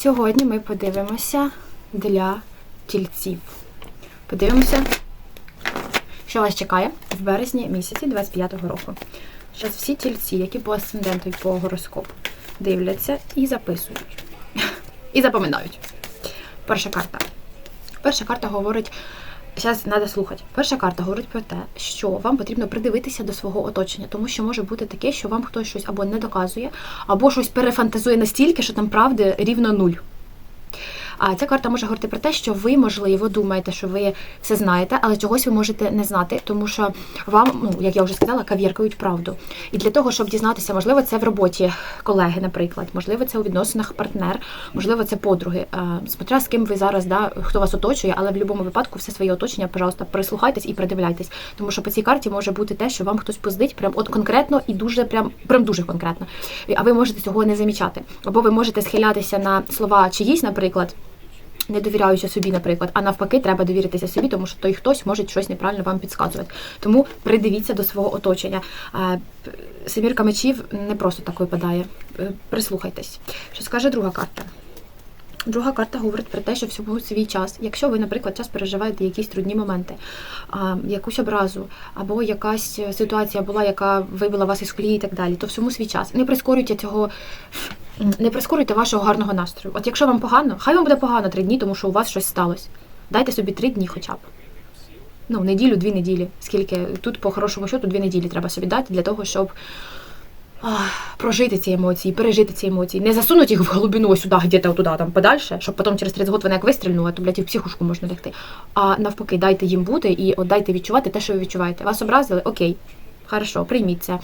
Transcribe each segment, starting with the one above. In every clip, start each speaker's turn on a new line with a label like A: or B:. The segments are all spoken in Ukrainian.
A: Сьогодні ми подивимося для тільців. Подивимося, що вас чекає в березні місяці 25-го року. Зараз всі тільці, які по асценденту і по гороскопу, дивляться і записують. І запам'ятають. Перша карта. Перша карта говорить. Зараз треба слухати. Перша карта говорить про те, що вам потрібно придивитися до свого оточення, тому що може бути таке, що вам хтось щось або не доказує, або щось перефантазує настільки, що там правди рівно нуль. А ця карта може говорити про те, що ви, можливо, думаєте, що ви все знаєте, але чогось ви можете не знати, тому що вам, ну як я вже сказала, кав'яркають правду. І для того, щоб дізнатися, можливо, це в роботі колеги, наприклад, можливо, це у відносинах партнер, можливо, це подруги. Смотря з ким ви зараз, да, хто вас оточує, але в будь-якому випадку все своє оточення, пожалуйста, прислухайтесь і придивляйтесь. Тому що по цій карті може бути те, що вам хтось поздить прям от конкретно і дуже прям прям дуже конкретно. А ви можете цього не замічати. Або ви можете схилятися на слова чиїсь, наприклад не довіряючи собі, наприклад, а навпаки, треба довіритися собі, тому що той хтось може щось неправильно вам підказувати. Тому придивіться до свого оточення. Семірка мечів не просто так випадає. Е, Прислухайтесь. Що скаже друга карта? Друга карта говорить про те, що всьому свій час. Якщо ви, наприклад, час переживаєте якісь трудні моменти, якусь образу, або якась ситуація була, яка вибила вас із колії і так далі, то всьому свій час. Не прискорюйте цього, не прискорюйте вашого гарного настрою. От якщо вам погано, хай вам буде погано три дні, тому що у вас щось сталося. Дайте собі три дні хоча б. Ну, неділю, дві неділі. Скільки тут, по хорошому счету, дві неділі треба собі дати для того, щоб ах, прожити ці емоції, пережити ці емоції. Не засунути їх в глибину ось сюди, где-то туди, там подальше, щоб потім через 30 років вони як вистрільнули, то, блядь, і в психушку можна лягти. А навпаки, дайте їм бути і от дайте відчувати те, що ви відчуваєте. Вас образили? Окей. Хорошо, прийміть це,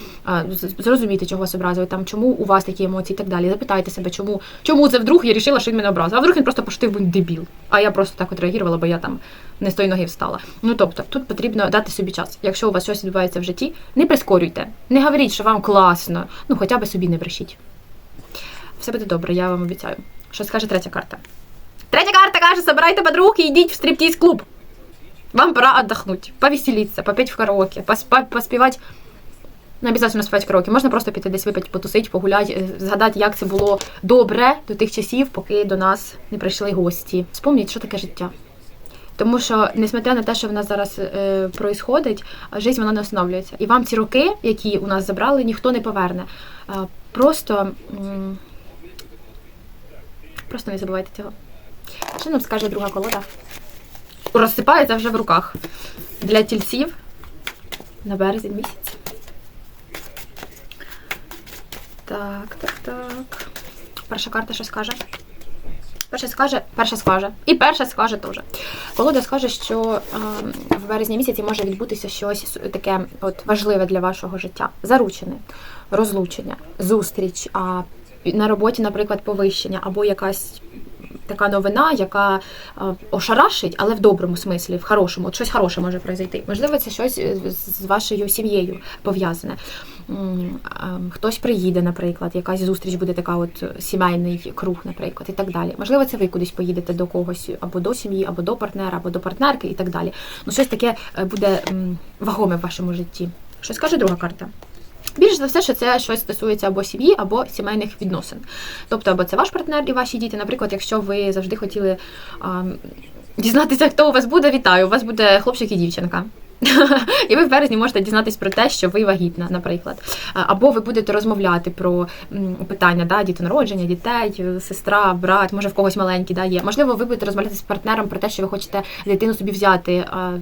A: зрозумійте, чого вас образили, там, чому у вас такі емоції і так далі. Запитайте себе, чому, чому це вдруг я вирішила, що він мене образив. А вдруг він просто поштив він дебіл. А я просто так от реагувала, бо я там не з тої ноги встала. Ну тобто, тут потрібно дати собі час. Якщо у вас щось відбувається в житті, не прискорюйте, не говоріть, що вам класно. Ну хоча б собі не брешіть. Все буде добре, я вам обіцяю. Що скаже третя карта? Третя карта каже: собирайте подруг і йдіть в стриптиз-клуб. Вам пора отдохнуть, повеселиться, попеть в караоке, поспа- поспівати. Не обов'язково співати в караоке. Можна просто піти десь випити, потусити, погуляти, е, згадати, як це було добре до тих часів, поки до нас не прийшли гості. Вспомніть, що таке життя. Тому що, несмотря на те, що в нас зараз е, происходить, життя вона не останавливається. І вам ці роки, які у нас забрали, ніхто не поверне. А, просто, м, просто не забувайте цього. Що нам скаже друга колода? Розсипається вже в руках. Для тільців на березень місяць. Так, так, так. Перша карта що скаже? Перша скаже, перша скаже. І перша скаже теж. Колода скаже, що е, в березні місяці може відбутися щось таке от важливе для вашого життя. Заручене, розлучення, зустріч, а на роботі, наприклад, повищення або якась така новина, яка е, ошарашить, але в доброму смислі, в хорошому, от щось хороше може произойти. Можливо, це щось е, з вашою сім'єю пов'язане. Хтось приїде, наприклад, якась зустріч буде така, от е, сімейний круг, наприклад, і так далі. Можливо, це ви кудись поїдете до когось або до сім'ї, або до партнера, або до партнерки, і так далі. Ну, щось таке буде вагоме в вашому житті. Щось каже друга карта. Більше за все, що це щось стосується або сім'ї, або сімейних відносин. Тобто, або це ваш партнер і ваші діти. Наприклад, якщо ви завжди хотіли а, дізнатися, хто у вас буде, вітаю, у вас буде хлопчик і дівчинка. І ви в березні можете дізнатись про те, що ви вагітна, наприклад. Або ви будете розмовляти про питання да, дітонародження, дітей, сестра, брат, може в когось маленький да, є. Можливо, ви будете розмовляти з партнером про те, що ви хочете дитину собі взяти а,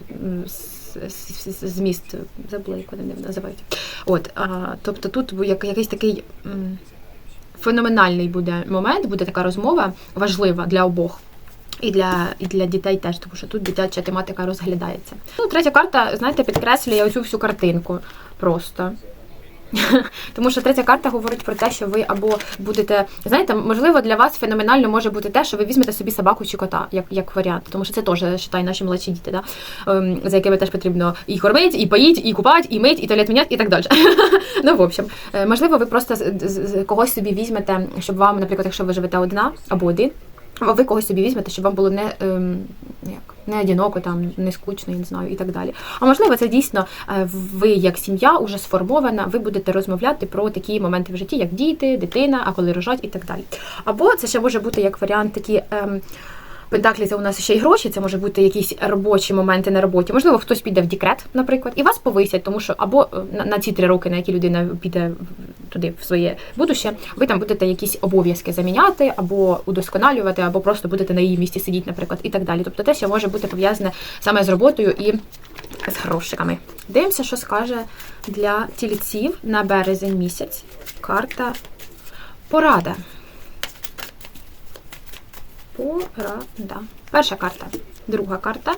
A: м, з, з, з- з міст, забула, як вони називають. От, а, тобто тут як, якийсь такий м, феноменальний буде момент, буде така розмова важлива для обох. І для, і для дітей теж, тому що тут дитяча тематика розглядається. Ну, третя карта, знаєте, підкреслює оцю всю картинку просто. Тому що третя карта говорить про те, що ви або будете, знаєте, можливо, для вас феноменально може бути те, що ви візьмете собі собаку чи кота, як, як варіант. Тому що це теж вважаю, наші молодші діти, да? ем, за якими теж потрібно і кормити, і поїть, і купати, і мить, і туалет міняти, і так далі. ну, в общем, е, можливо, ви просто з- когось собі візьмете, щоб вам, наприклад, якщо ви живете одна або один. Або ви когось собі візьмете, щоб вам було не, ем, як, не одиноко, там, не скучно, я не знаю, і так далі. А можливо, це дійсно е, ви як сім'я уже сформована, ви будете розмовляти про такі моменти в житті, як діти, дитина, а коли рожать і так далі. Або це ще може бути як варіант такі. Ем, Пентаклі це у нас ще й гроші, це може бути якісь робочі моменти на роботі. Можливо, хтось піде в декрет, наприклад, і вас повисять, тому що або е, на, на ці три роки, на які людина піде туди в своє будуще, ви там будете якісь обов'язки заміняти, або удосконалювати, або просто будете на її місці сидіти, наприклад, і так далі. Тобто те, що може бути пов'язане саме з роботою і з грошиками. Дивимося, що скаже для тільців на березень місяць. Карта порада. Порада. Перша карта, друга карта,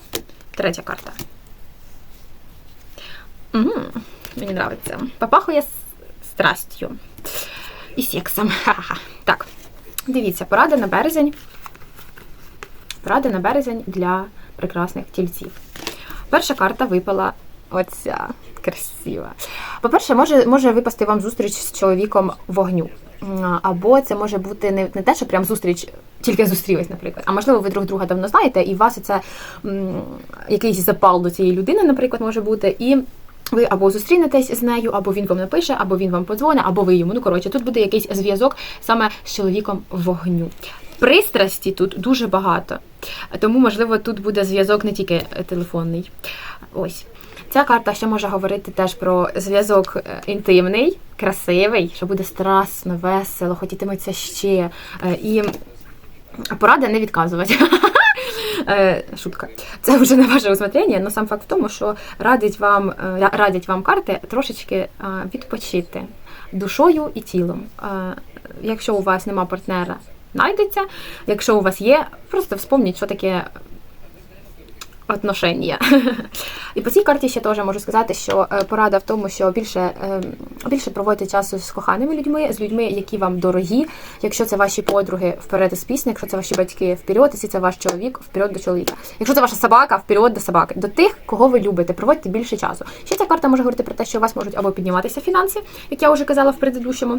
A: третя карта. Угу, мені подобається. Попахує страстю і сексом. Ха-ха. Так, дивіться, порада на березень. Порада на березень для прекрасних тільців. Перша карта випала оця красива. По-перше, може, може випасти вам зустріч з чоловіком вогню. Або це може бути не, не те, що прям зустріч тільки зустрілись, наприклад. А можливо, ви друг друга давно знаєте, і у вас це якийсь запал до цієї людини, наприклад, може бути. І ви або зустрінетесь з нею, або він вам напише, або він вам подзвонить, або ви йому. Ну коротше, тут буде якийсь зв'язок саме з чоловіком вогню. Пристрасті тут дуже багато, тому можливо тут буде зв'язок не тільки е, телефонний. Ось. Ця карта ще може говорити теж про зв'язок е, інтимний, красивий, що буде страстно, весело, хотітиметься ще. Е, І порада не відказувати. Е, Шутка. Це вже на ваше усмотрення, але сам факт в тому, що радять вам, радять вам карти трошечки відпочити душою і тілом. Якщо у вас нема партнера, знайдеться. Якщо у вас є, просто вспомніть, що таке отношення. І по цій карті ще теж можу сказати, що е, порада в тому, що більше, е, більше проводьте часу з коханими людьми, з людьми, які вам дорогі. Якщо це ваші подруги, вперед із пісні, якщо це ваші батьки, вперед, якщо це ваш чоловік, вперед до чоловіка. Якщо це ваша собака, вперед до собаки. До тих, кого ви любите, проводьте більше часу. Ще ця карта може говорити про те, що у вас можуть або підніматися фінанси, як я вже казала в предыдущому.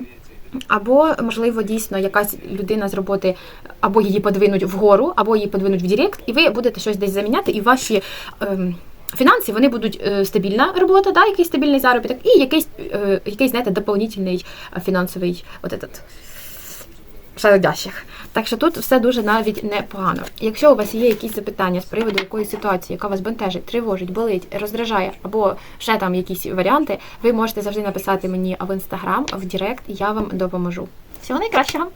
A: Або, можливо, дійсно якась людина з роботи, або її подвинуть вгору, або її подвинуть в Директ, і ви будете щось десь заміняти, і ваші ем, фінанси вони будуть е, стабільна робота, да, якийсь стабільний заробіток, і якийсь, е, якийсь знаєте, доповнительний е, фінансовий от этот, шародящих. Так що тут все дуже навіть непогано. Якщо у вас є якісь запитання з приводу якоїсь ситуації, яка вас бентежить, тривожить, болить, роздражає, або ще там якісь варіанти, ви можете завжди написати мені в інстаграм, в Директ, я вам допоможу. Всього найкращого!